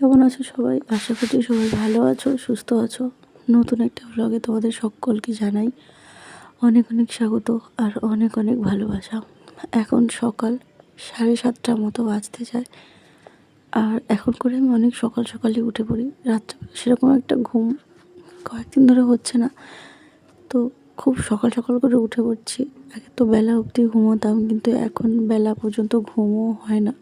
কেমন আছো সবাই? আশা করছি সবাই ভালো আছো, সুস্থ আছো। নতুন একটা ব্লগে তোমাদের সকলকে জানাই অনেক অনেক স্বাগত আর অনেক অনেক ভালোবাসা। এখন সকাল সাড়ে সাতটার মতো বাজতে যায়। আর এখন করে আমি অনেক সকাল সকালে উঠে পড়ি। রাত্রে সেরকম একটা ঘুম কয়েকদিন ধরে হচ্ছে না। তো খুব সকাল সকাল করে উঠে পড়ছি। আগে তো বেলা অবধি ঘুমোতাম, কিন্তু এখন বেলা পর্যন্ত ঘুমও হয় না।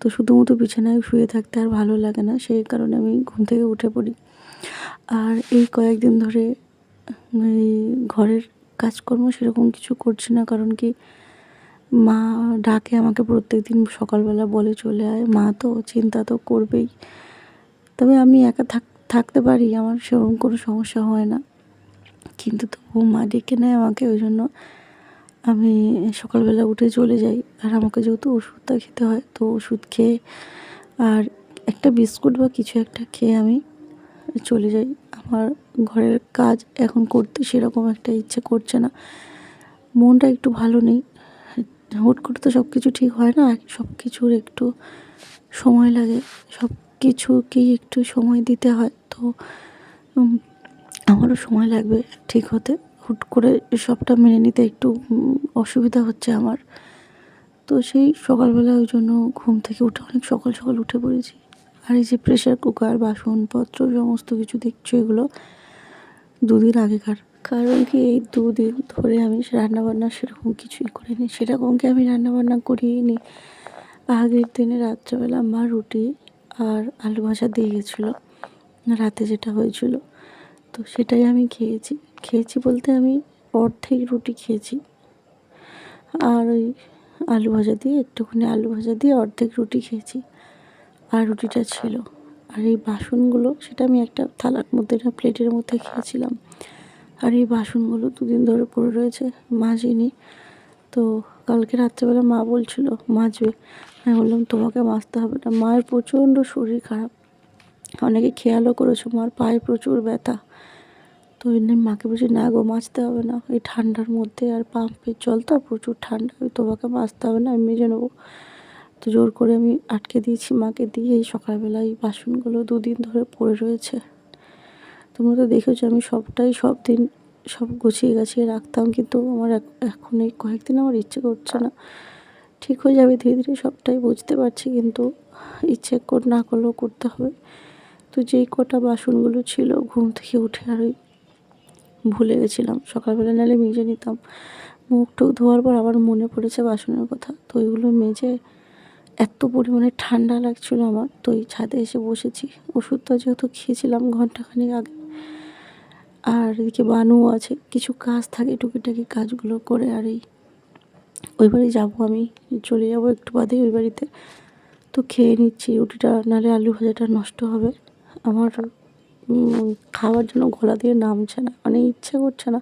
তো শুধুমাত্র বিছানায় শুয়ে থাকতে আর ভালো লাগে না, সেই কারণে আমি ঘুম থেকে উঠে পড়ি। আর এই কয়েকদিন ধরে এই ঘরের কাজকর্ম সেরকম কিছু করছি না, কারণ কি মা ডাকে আমাকে প্রত্যেক দিন সকালবেলা বলে চলে আয়। মা তো চিন্তা তো করবেই। তবে আমি একা থাক, থাকতে পারি, আমার সেরকম কোনো সমস্যা হয় না। কিন্তু তবুও মা ডেকে নেয় আমাকে, ওই জন্য আমি সকালবেলা উঠে চলে যাই। আর আমাকে যেহেতু ওষুধটা খেতে হয়, তো ওষুধ খেয়ে আর একটা বিস্কুট বা কিছু একটা খেয়ে আমি চলে যাই। আমার ঘরের কাজ এখন করতে সেরকম একটা ইচ্ছে করছে না। মনটা একটু ভালো নেই। হুট করে তো সব কিছু ঠিক হয় না সব কিছুর একটু সময় লাগে সব কিছুকেই একটু সময় দিতে হয়। তো আমারও সময় লাগবে ঠিক হতে। হুট করে সবটা মেনে নিতে একটু অসুবিধা হচ্ছে আমার। তো সেই সকালবেলা ওই জন্য ঘুম থেকে উঠে অনেক সকাল সকাল উঠে পড়েছি। আর এই যে প্রেশার কুকার বাসনপত্র, সমস্ত কিছু দেখছ এগুলো দুদিন আগেকার। কারণ কি এই দুদিন ধরে আমি রান্নাবান্না সেরকম কিছুই করিনি। সেরকম কি আমি রান্নাবান্না করিনি? আগের দিনে রাত্রেবেলা মা রুটি আর আলু ভাজা দিয়ে গেছিল, রাতে যেটা হয়েছিল। তো সেটাই আমি খেয়েছি। খেয়েছি বলতে আমি অর্ধেক রুটি খেয়েছি। আর ওই আলু ভাজা দিয়ে, একটুখানি আলু ভাজা দিয়ে অর্ধেক রুটি খেয়েছি। আর রুটিটা ছিল। আর এই বাসনগুলো, সেটা আমি একটা থালার মধ্যে না, প্লেটের মধ্যে খেয়েছিলাম। আর এই বাসনগুলো দুদিন ধরে পড়ে রয়েছে, মাজিনি। তো কালকে রাত্রেবেলা মা বলছিল, মাজবে। আমি বললাম, তোমাকে মাজতে হবে না। মায়ের প্রচণ্ড শরীর খারাপ। অনেকে খেয়ালও করেছ, মার পায়ে প্রচুর ব্যথা। তো এমনি মাকে বলছি, না গো মাজতে হবে না। এই ঠান্ডার মধ্যে আর পাম্পের জল তো প্রচুর ঠান্ডা তোমাকে মাজতে হবে না, আমি মেজে নেব। তো জোর করে আমি আটকে দিয়েছি মাকে দিয়ে, এই সকালবেলা এই বাসনগুলো দুদিন ধরে পড়ে রয়েছে। তোমরা তো দেখেছ, আমি সবটাই সব দিন সব গুছিয়ে গাছিয়ে রাখতাম, কিন্তু আমার এখন এই কয়েকদিন আমার ইচ্ছে করছে না। ঠিক হয়ে যাবে, ধীরে ধীরে সবটাই বুঝতে পারছি, কিন্তু ইচ্ছে কর, না করলেও করতে হবে। তো যেই কটা বাসনগুলো ছিল, ঘুম থেকে উঠে আর ওই ভুলে গেছিলাম। সকালবেলা নাহলে মেজে নিতাম। মুখ টুক ধোয়ার পর আবার মনে পড়েছে বাসনের কথা। তো ওইগুলো মেজে এত পরিমাণে ঠান্ডা লাগছিল আমার। তো এই ছাদে এসে বসেছি। ওষুধটা যেহেতু খেয়েছিলাম ঘন্টাখানিক আগে। আর এদিকে বানুও আছে। কিছু কাজ থাকে, টুকিটাকি কাজগুলো করে আর এই ওই বাড়ি যাব আমি। চলে যাব একটু বাদে ওই বাড়িতে। তো খেয়ে নিচ্ছি। রুটিটা নাহলে আলু ভাজাটা নষ্ট হবে। আমার খাওয়ার জন্য গলা দিয়ে নামছে না মানে ইচ্ছে করছে না।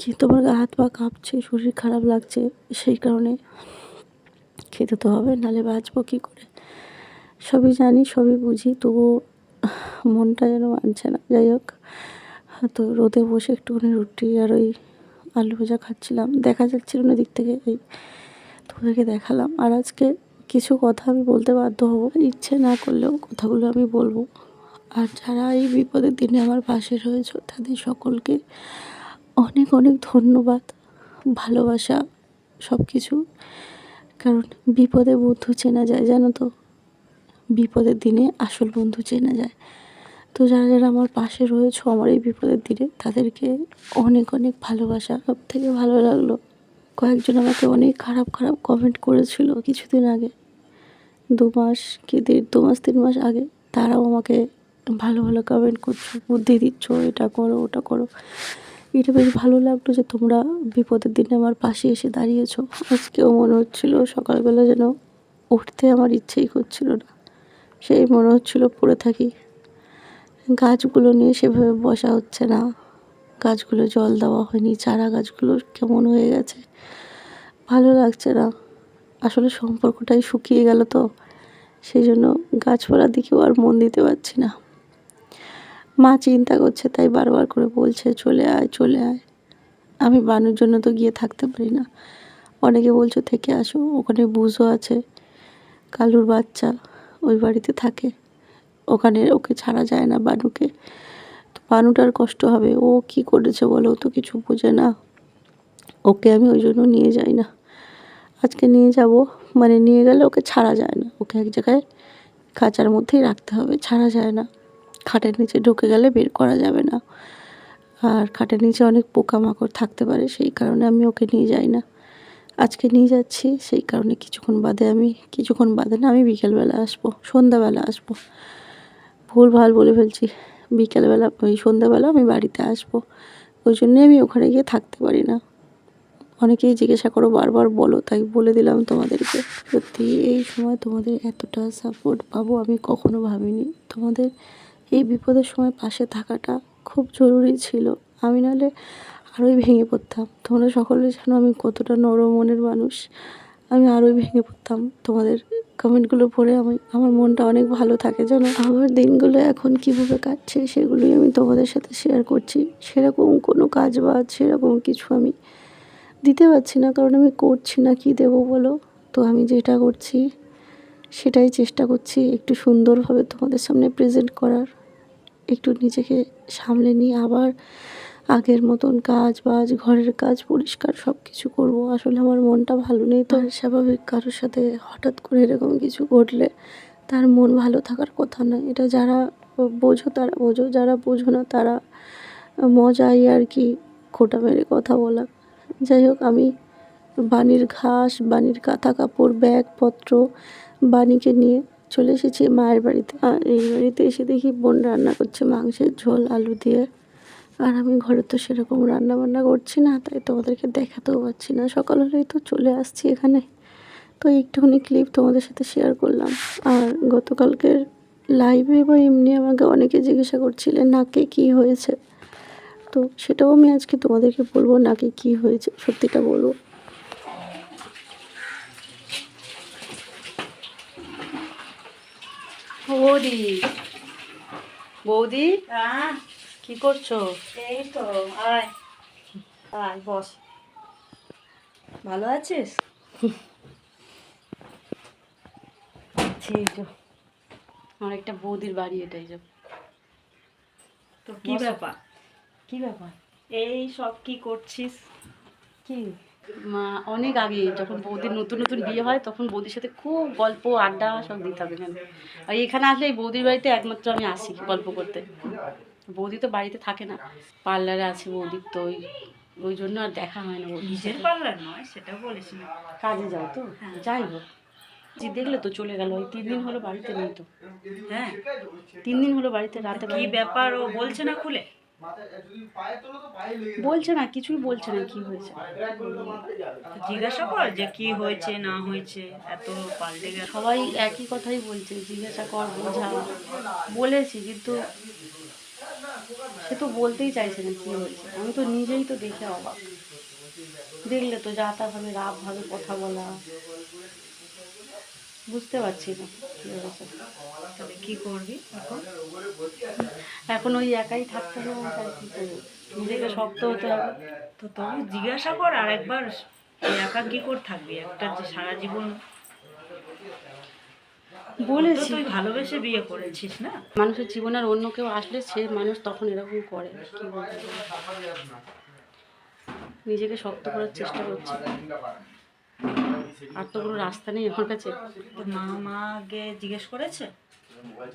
কিন্তু আমার গা হাত পা কাঁপছে, শরীর খারাপ লাগছে, সেই কারণে খেতে তো হবে, নাহলে বাঁচবো কী করে? সবই জানি, সবই বুঝি, তবুও মনটা যেন মানছে না। যাই হোক, তো রোদে বসে একটুখানি রুটি আর ওই আলু ভাজা খাচ্ছিলাম। দেখা যাচ্ছিল না দিক থেকে এই তোদেরকে দেখালাম। আর আজকে কিছু কথা আমি বলতে বাধ্য হব, ইচ্ছে না করলেও কথাগুলো আমি বলব। আর যারা এই বিপদের দিনে আমার পাশে রয়েছে, তাদের সকলকে অনেক অনেক ধন্যবাদ, ভালোবাসা সব কিছু কারণ বিপদে বন্ধু চেনা যায়, জানো তো? বিপদের দিনে আসল বন্ধু চেনা যায়। তো যারা যারা আমার পাশে রয়েছে আমার এই বিপদের দিনে, তাদেরকে অনেক অনেক ভালোবাসা। সব থেকে ভালো লাগল, কয়েকজন আমাকে অনেক খারাপ খারাপ কমেন্ট করেছিল কিছুদিন আগে, দু মাস কি দেড় দু মাস তিন মাস আগে, তারাও আমাকে ভালো ভালো কমেন্ট করছ, বুদ্ধি দিচ্ছ, এটা করো, ওটা করো। এটা বেশ ভালো লাগল যে তোমরা বিপদের দিনে আমার পাশে এসে দাঁড়িয়েছো। আজকেও মনে হচ্ছিল সকালবেলা যেন উঠতে আমার ইচ্ছেই করছিল না। সেই মনে হচ্ছিল পড়ে থাকি। গাছগুলো নিয়ে সেভাবে বসা হচ্ছে না। গাছগুলো জল দেওয়া হয়নি, চারা গাছগুলো কেমন হয়ে গেছে? ভালো লাগছে না। আসলে সম্পর্কটাই শুকিয়ে গেল তো। সেই জন্য গাছপালার দিকেও আর মন দিতে পারছি না। মা চিন্তা করছে, তাই বারবার করে বলছে, চলে আয় চলে আয়। আমি বানুর জন্য তো গিয়ে থাকতে পারি না। অনেকে বলছো, থেকে আসো, ওখানে বুঝো আছে, কালুর বাচ্চা ওই বাড়িতে থাকে, ওখানে ওকে ছাড়া যায় না বানুকে। তো বানুটার কষ্ট হবে, ও কি করেছে বলো, ও তো কিছু বোঝে না। ওকে আমি ওই জন্য নিয়ে যাই না। আজকে নিয়ে যাব মানে নিয়ে গেলে ওকে ছাড়া যায় না। ওকে এক জায়গায় খাঁচার মধ্যেই রাখতে হবে, ছাড়া যায় না। খাটের নিচে ঢুকে গেলে বের করা যাবে না। আর খাটের নিচে অনেক পোকামাকড় থাকতে পারে, সেই কারণে আমি ওকে নিয়ে যাই না। আজকে নিয়ে যাচ্ছি, সেই কারণে কিছুক্ষণ বাদে আমি, কিছুক্ষণ বাদে না, আমি বিকেলবেলা আসব, সন্ধ্যাবেলা আসব। ভুল ভালো বলে ফেলছি, বিকেলবেলা, ওই সন্ধ্যাবেলা আমি বাড়িতে আসব। ওই জন্যে আমি ওখানে গিয়ে থাকতে পারি না। অনেকেই জিজ্ঞাসা করো, বারবার বলো, তাই বলে দিলাম তোমাদেরকে। সত্যি, এই সময় তোমাদের এতটা সাপোর্ট পাবো আমি কখনো ভাবিনি। তোমাদের এই বিপদের সময় পাশে থাকাটা খুব জরুরি ছিল। আমি নাহলে আরোই ভেঙে পড়তাম। তোমরা সকলে জানো আমি কতটা নরম মনের মানুষ। আমি আরোই ভেঙে পড়তাম। তোমাদের কমেন্টগুলো পড়ে আমি, আমার মনটা অনেক ভালো থাকে, জানো? আমার দিনগুলো এখন কীভাবে কাটছে সেগুলোই আমি তোমাদের সাথে শেয়ার করছি। সেরকম কোনো কাজ বাজ সেরকম কিছু আমি দিতে পারছি না। কারণ আমি করছি না, কি দেবো বলো? তো আমি যেটা করছি, সেটাই চেষ্টা করছি একটু সুন্দরভাবে তোমাদের সামনে প্রেজেন্ট করার। একটু নিজেকে সামলে নিয়ে আবার আগের মতন কাজ বাজ, ঘরের কাজ পরিষ্কার সব কিছু করব। আসলে আমার মনটা ভালো নেই, তো স্বাভাবিক কারোর সাথে হঠাৎ করে এরকম কিছু ঘটলে তার মন ভালো থাকার কথা না। এটা যারা বোঝো তারা বোঝো, যারা বোঝো না তারা মজাই আর কি খোটা মেরে কথা বলা। যাই হোক, আমি বানির ঘাস, বানির কাঁথা কাপড়, ব্যাগপত্র বানিকে নিয়ে চলে এসেছি মায়ের বাড়িতে। আর এই বাড়িতে এসে দেখি বোন রান্না করছে মাংসের ঝোল, আলু দিয়ে। আর আমি ঘরে তো সেরকম রান্না বান্না করছি না, তাই তোমাদেরকে দেখাতেও পাচ্ছি না। সকাল হলেই তো চলে আসছি এখানে। তো একটুখানি ক্লিপ তোমাদের সাথে শেয়ার করলাম। আর গতকালকের লাইভে বা এমনি আমাকে অনেকে জিজ্ঞাসা করছিলেন, নাকে কী হয়েছে? তো সেটাও আমি আজকে তোমাদেরকে বলব, নাকি কি হয়েছে, সত্যিটা বলব। বৌদি? বৌদি? হ্যাঁ। কি করছ? এই তো আয়। আয় বস। ভালো আছিস? তো। আমার একটা বৌদির বাড়ি এটাই যাব তো কি ব্যাপার? কি ব্যাপার? এই সব কি করছিস? কি? অনেক আগে যখন বৌদির নতুন নতুন বিয়ে হয় তখন বৌদির সাথে খুব গল্প আড্ডা সব দিতাম এখানে আর এখানে আসলে এই বৌদির বাড়িতে একমাত্র আমি আসি গল্প করতে। বৌদি তো বাড়িতে থাকে না পার্লারে আছে বৌদির তো ওই ওই জন্য আর দেখা হয় না নিজের পার্লার নয় সেটা বলিস না কাজে যাও তো যাই হোক। জি দেখলে তো চলে গেল ওই তিন দিন হলো বাড়িতে নেই তো। হ্যাঁ। তিন দিন হলো বাড়িতে রাতে কি ব্যাপার? ও বলছে না খুলে? বলছে না কিছুই বলছে না কি হয়েছে? জিজ্ঞাসা কর যে কি হয়েছে না হয়েছে এত পাল্টে গেল। সবাই একই কথাই বলছে জিজ্ঞাসা কর বোঝা। বলেছি কিন্তু সে তো বলতেই চাইছে না কি হয়েছে। আমি তো নিজেই তো দেখে অবাক। দেখলে তো যা তা ভাবে রাব ভাবে কথা বলা। বুঝতে পারছি না তাহলে কি করবি এখন? এখন ওই একাই থাকতে হবে কি করব? নিজেকে শক্ত হতে হবে। তো তবু জিজ্ঞাসা কর আর একবার তুই একা কি করে থাকবি একটা যে সারা জীবন। বলেছি। তুই ভালোবেসে বিয়ে করেছিস না? মানুষের জীবনে আর অন্য কেউ আসলে সে মানুষ তখন এরকম করে কি নিজেকে শক্ত করার চেষ্টা করছি। আর তো কোনো রাস্তা নেই আমার কাছে? মা মাকে জিজ্ঞেস করেছে?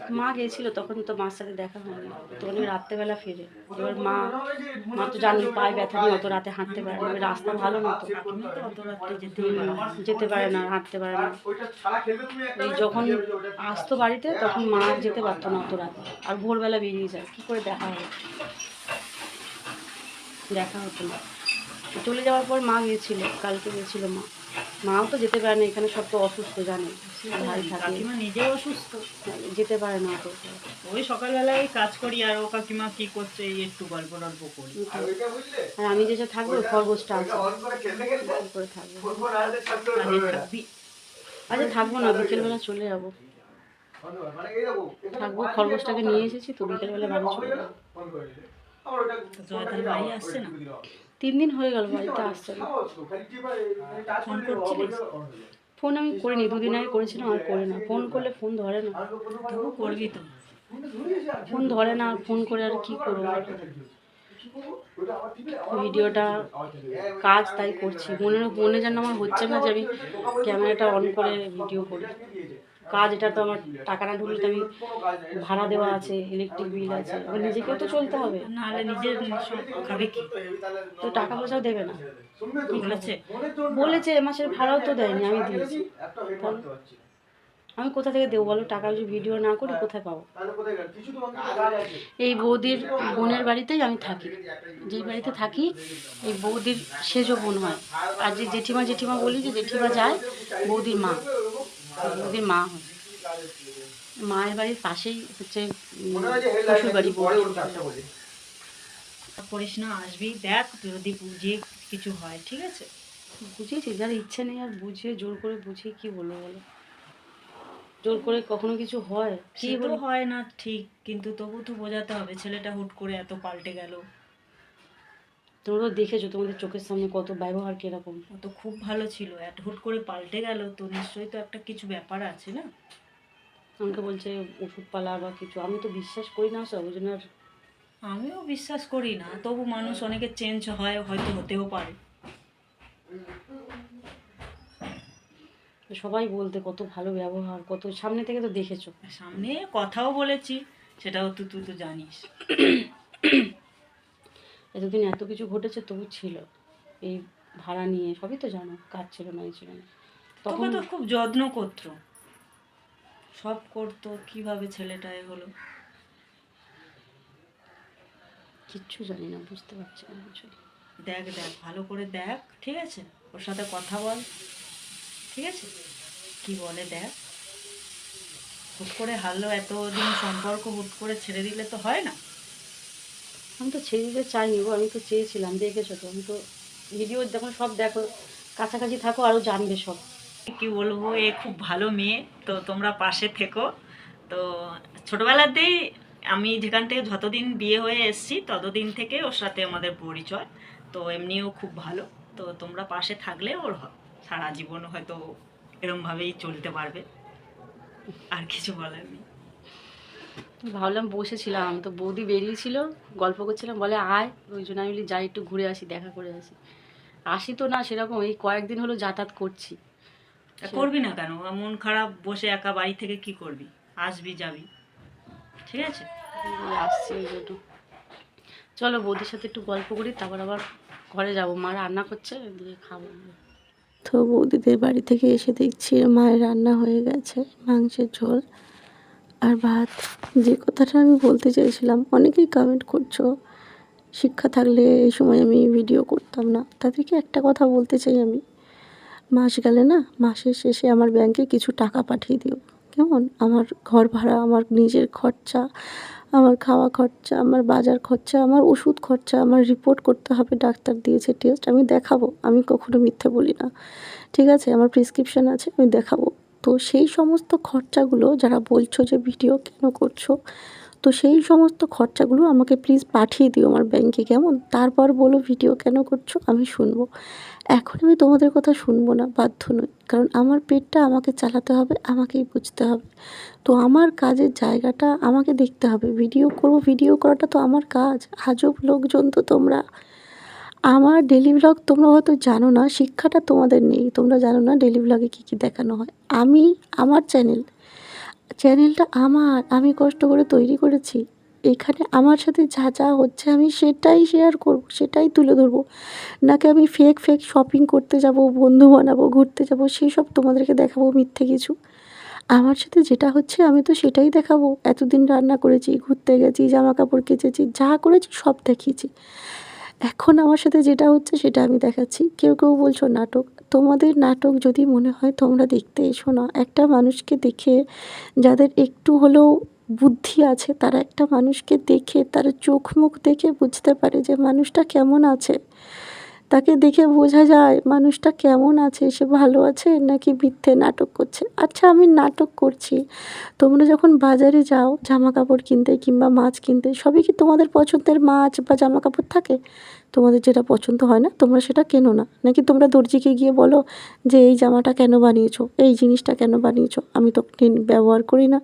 মা গেছিল তখন তো মার সাথে দেখা হয়নি। তো অনেক রাত্রেবেলা ফেরে। এবার মা মা তো জানি পায়ে ব্যথা নিয়ে অত রাতে হাঁটতে পারে না। রাস্তা ভালো না তো। যেতে পারে না। হাঁটতে পারে না। যখন আসতো বাড়িতে তখন মা যেতে পারতো না অত রাতে। আর ভোরবেলা বেরিয়ে যায়। কী করে দেখা হবে? দেখা হতো না। চলে যাওয়ার পর মা গিয়েছিল কালকে গিয়েছিল মা। মাও তো যেতে পারে না এখানে সব তো অসুস্থ জানে। ভাই থাকে। কাকিমা নিজেও অসুস্থ। যেতে পারে না তো। ওই সকালবেলায় কাজ করি আর ও কাকিমা কি করছে এই একটু গল্প টল্প করি। আর আমি যেসে থাকব খরগোশটা আছে। করে থাকব। আচ্ছা থাকব না বিকেলবেলা চলে যাব। থাকব খরগোশটাকে নিয়ে এসেছি তো বিকেলবেলা বাড়ি চলে যাব। জয়তার ভাই আসছে না? তিন দিন হয়ে গেল বাড়িতে আসছে না ফোন করছিলিস? ফোন আমি করিনি দুদিন আগে করেছিলাম আর করি না। ফোন করলে ফোন ধরে না। তবু করবি তো। ফোন ধরে না আর ফোন করে আর কি করব? ভিডিওটা কাজ তাই করছি। মনে মনে যেন আমার হচ্ছে না যে আমি ক্যামেরাটা অন করে ভিডিও করি কাজ এটা তো আমার টাকা না ঢুকলে তো আমি ভাড়া দেওয়া আছে ইলেকট্রিক বিল আছে আমার নিজেকেও তো চলতে হবে। নাহলে নিজের খাবে কি? তো টাকা পয়সাও দেবে না। কি বলেছে? বলেছে এ মাসের ভাড়াও তো দেয়নি আমি দিয়েছি। আমি কোথা থেকে দেবো বলো? টাকা যদি ভিডিও না করি কোথায় পাবো? এই বৌদির বোনের বাড়িতেই আমি থাকি। যেই বাড়িতে থাকি এই বৌদির সেজো বোন হয়। আর যে জেঠিমা জেঠিমা বলি যে জেঠিমা যায় বৌদির মা। মা মায়ের বাড়ির পাশেই হচ্ছে শ্বশুর বাড়ি করিস না আসবি দেখ যদি বুঝিয়ে কিছু হয় ঠিক আছে? বুঝিয়েছি যার ইচ্ছে নেই আর বুঝিয়ে জোর করে বুঝিয়ে কি বলব বলো? জোর করে কখনো কিছু হয়? কি হয় না ঠিক কিন্তু তবু তো বোঝাতে হবে ছেলেটা হুট করে এত পাল্টে গেল। তোমরা তো দেখেছ তোমাদের চোখের সামনে কত ব্যবহার কীরকম। ও তো খুব ভালো ছিল এত হুট করে পাল্টে গেল তো নিশ্চয়ই তো একটা কিছু ব্যাপার আছে না? আমাকে বলছে ওষুধ পালা বা কিছু আমি তো বিশ্বাস করি না সব ওই আর আমিও বিশ্বাস করি না তবু মানুষ অনেকে চেঞ্জ হয় হয়তো হতেও পারে। সবাই বলতে কত ভালো ব্যবহার কত সামনে থেকে তো দেখেছ। সামনে কথাও বলেছি সেটাও তো তুই তো জানিস। এতদিন এত কিছু ঘটেছে তবু ছিল। এই ভাড়া নিয়ে সবই তো জানো কাজ ছিল না এই ছিল না। তখন তো খুব যত্ন করতো। সব করতো কীভাবে ছেলেটা এ হলো? কিচ্ছু জানি না বুঝতে পারছি না কিছু দেখ দেখ ভালো করে দেখ ঠিক আছে? ওর সাথে কথা বল ঠিক আছে? কি বলে দেখ? হুট করে হারলো এতদিন সম্পর্ক হুট করে ছেড়ে দিলে তো হয় না। আমি তো ছেড়ে দিতে চাইনি গো, আমি তো চেয়েছিলাম, দেখেছ তো, আমি তো ভিডিও যখন সব দেখো, কাছাকাছি থাকো আরও জানবে সব। কি বলব, এ খুব ভালো মেয়ে, তো তোমরা পাশে থেকো। তো ছোটবেলাতেই আমি যেখান থেকে যতদিন বিয়ে হয়ে এসেছি, ততদিন থেকে ওর সাথে আমাদের পরিচয়। তো এমনিও খুব ভালো, তো তোমরা পাশে থাকলে ওর সারা জীবন হয়তো এরমভাবেই চলতে পারবে। আর কিছু বলার নেই। ভাবলাম বসেছিলাম তো বৌদি বেরিয়েছিল গল্প করছিলাম বলে আয় ওই জন্য আমি বলি যাই একটু ঘুরে আসি দেখা করে আসি। আসি তো না সেরকম এই কয়েকদিন হলো যাতায়াত করছি। তা করবি না কেন? মন খারাপ বসে একা বাড়ি থেকে কি করবি? আসবি যাবি। ঠিক আছে? আসছি ওই জন্য। চলো বৌদির সাথে একটু গল্প করি তারপর আবার ঘরে যাব। মা রান্না করছে দিয়ে খাব। তো বৌদিদের বাড়ি থেকে এসে দেখছি মায়ের রান্না হয়ে গেছে মাংসের ঝোল। আর ভাত, যে কথাটা আমি বলতে চাইছিলাম, অনেকেই কমেন্ট করছ, শিক্ষা থাকলে এই সময় আমি ভিডিও করতাম না। তাদেরকে একটা কথা বলতে চাই আমি। মাস গেলে না, মাসের শেষে আমার ব্যাংকে কিছু টাকা পাঠিয়ে দিও। কেমন? আমার ঘর ভাড়া, আমার নিজের খরচা, আমার খাওয়া খরচা, আমার বাজার খরচা, আমার ওষুধ খরচা, আমার রিপোর্ট করতে হবে, ডাক্তার দিয়েছে টেস্ট আমি দেখাবো। আমি কখনো মিথ্যে বলি না। ঠিক আছে? আমার প্রেসক্রিপশান আছে, আমি দেখাবো। তো সেই সমস্ত খরচাগুলো যারা বলছো যে ভিডিও কেন করছ, তো সেই সমস্ত খরচাগুলো আমাকে প্লিজ পাঠিয়ে দিও আমার ব্যাংকে কেমন? তারপর বলো ভিডিও কেন করছ, আমি শুনব। এখন আমি তোমাদের কথা শুনব না, বাধ্য নই। কারণ আমার পেটটা আমাকে চালাতে হবে, আমাকেই বুঝতে হবে। তো আমার কাজের জায়গাটা আমাকে দেখতে হবে। ভিডিও করব, ভিডিও করাটা তো আমার কাজ। আজব লোকজন তো তোমরা। আমার ডেলি ব্লগ তোমরা হয়তো জানো না, শিক্ষাটা তোমাদের নেই। তোমরা জানো না ডেলি ব্লগে কী কী দেখানো হয়। আমি, আমার চ্যানেল চ্যানেলটা আমার, আমি কষ্ট করে তৈরি করেছি। এখানে আমার সাথে যা যা হচ্ছে আমি সেটাই শেয়ার করব, সেটাই তুলে ধরবো। নাকি আমি ফেক ফেক শপিং করতে যাব, বন্ধু বানাবো, ঘুরতে যাব, সেই সব তোমাদেরকে দেখাবো মিথ্যে কিছু? আমার সাথে যেটা হচ্ছে আমি তো সেটাই দেখাবো। এতদিন রান্না করেছি, ঘুরতে গেছি জামা কাপড় কেচেছি, যা করেছি সব দেখিয়েছি। এখন আমার সাথে যেটা হচ্ছে সেটা আমি দেখাচ্ছি। কেউ কেউ বলছো নাটক। তোমাদের নাটক যদি মনে হয় তোমরা দেখতে এসো না। একটা মানুষকে দেখে যাদের একটু হলেও বুদ্ধি আছে, তারা একটা মানুষকে দেখে, তার চোখ মুখ দেখে বুঝতে পারে যে মানুষটা কেমন আছে। তাকে দেখে বোঝা যায় মানুষটা কেমন আছে, সে ভালো আছে নাকি বৃদ্ধে নাটক করছে। আচ্ছা আমি নাটক করছি। তোমরা যখন বাজারে যাও জামা কাপড় কিনতে কিংবা মাছ কিনতে, সবই কি তোমাদের পছন্দের মাছ বা জামা কাপড় থাকে? তোমাদের যেটা পছন্দ হয় না, তোমরা সেটা কেনো না। নাকি তোমরা দর্জিকে গিয়ে বলো যে, এই জামাটা কেন বানিয়েছো? এই জিনিসটা কেন বানিয়েছো? আমি তো ব্যবহার করি না।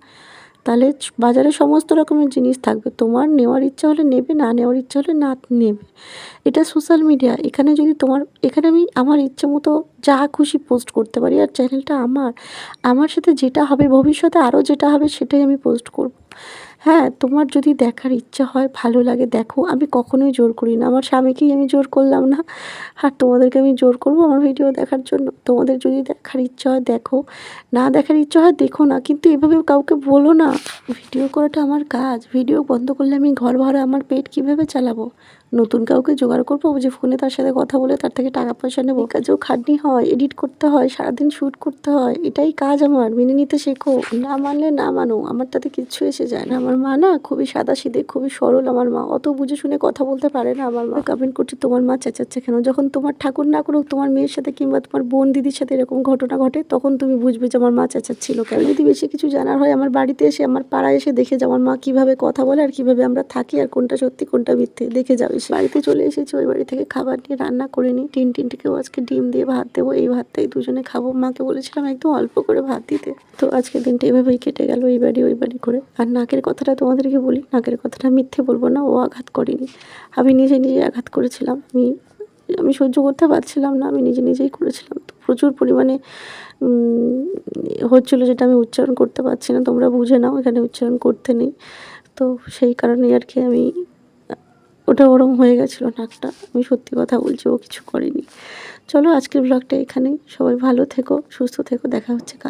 তাহলে বাজারে সমস্ত রকমের জিনিস থাকবে। তোমার নেওয়ার ইচ্ছা হলে নেবে, না নেওয়ার ইচ্ছা হলে না নেবে। এটা সোশ্যাল মিডিয়া এখানে যদি তোমার, এখানে আমি আমার ইচ্ছে মতো যা খুশি পোস্ট করতে পারি, আর চ্যানেলটা আমার আমার সাথে যেটা হবে, ভবিষ্যতে আরও যেটা হবে, সেটাই আমি পোস্ট করব। হ্যাঁ তোমার যদি দেখার ইচ্ছা হয়, ভালো লাগে, দেখো। আমি কখনোই জোর করি না। আমার স্বামীকেই আমি জোর করলাম না। আর তোমাদেরকে আমি জোর করব আমার ভিডিও দেখার জন্য। তোমাদের যদি দেখার ইচ্ছা হয়, দেখো। না দেখার ইচ্ছা হয়, দেখো না। কিন্তু এভাবে কাউকে বলো না। ভিডিও করাটা আমার কাজ। ভিডিও বন্ধ করলে আমি ঘর ভরা আমার পেট কীভাবে চালাবো? নতুন কাউকে জোগাড় করব, যে ফোনে তার সাথে কথা বলে তার থেকে টাকা পয়সা নেব। কাজেও খাটনি হয়, এডিট করতে হয়, সারাদিন শ্যুট করতে হয়, এটাই কাজ আমার, মেনে নিতে শেখো। না মানলে না মানো, আমার তাতে কিচ্ছু এসে যায় না। আমার মা না খুবই সাদা সিদে খুবই সরল আমার মা, অত বুঝে শুনে কথা বলতে পারে না আমার মা। কমেন্ট করছে, তোমার মা চেঁচাচ্ছে কেন? যখন তোমার ঠাকুর না করুক, তোমার মেয়ের সাথে কিংবা তোমার বোন দিদির সাথে এরকম ঘটনা ঘটে, তখন তুমি বুঝবে যে আমার মা চেঁচাচ্ছিল কেন। যদি বেশি কিছু জানার হয়, আমার বাড়িতে এসে, আমার পাড়ায় এসে দেখে যাও, আমার মা কীভাবে কথা বলে আর কীভাবে আমরা থাকি আর কোনটা সত্যি, কোনটা মিথ্যে, দেখে যাও। এসে বাড়িতে চলে এসেছি, ওই বাড়ি থেকে খাবার নিয়ে রান্না করে নিই। টিন টিনটিকেও আজকে ডিম দিয়ে ভাত দেবো, এই ভাতটাই দুজনে খাব। মাকে বলেছিলাম একদম অল্প করে ভাত দিতে। তো আজকে দিনটা এভাবেই কেটে গেল, এই বাড়ি ওই বাড়ি করে। আর নাকের কথাটা তোমাদেরকে বলি, নাকের কথাটা মিথ্যে বলব না, ও আঘাত করেনি। আমি নিজে নিজে আঘাত করেছিলাম। আমি আমি সহ্য করতে পারছিলাম না, আমি নিজে নিজেই করেছিলাম। তো প্রচুর পরিমাণে হচ্ছিল যেটা আমি উচ্চারণ করতে পারছি না, তোমরা বুঝে নাও, এখানে উচ্চারণ করতে নেই। তো সেই কারণেই আর কি আমি ওটা ওরম হয়ে গেছিল নাকটা। আমি সত্যি কথা বলছি, ও কিছু করেনি। চলো আজকের ব্লগটা এখানেই। সবাই ভালো থেকো, সুস্থ থেকো, দেখা হচ্ছে কাল।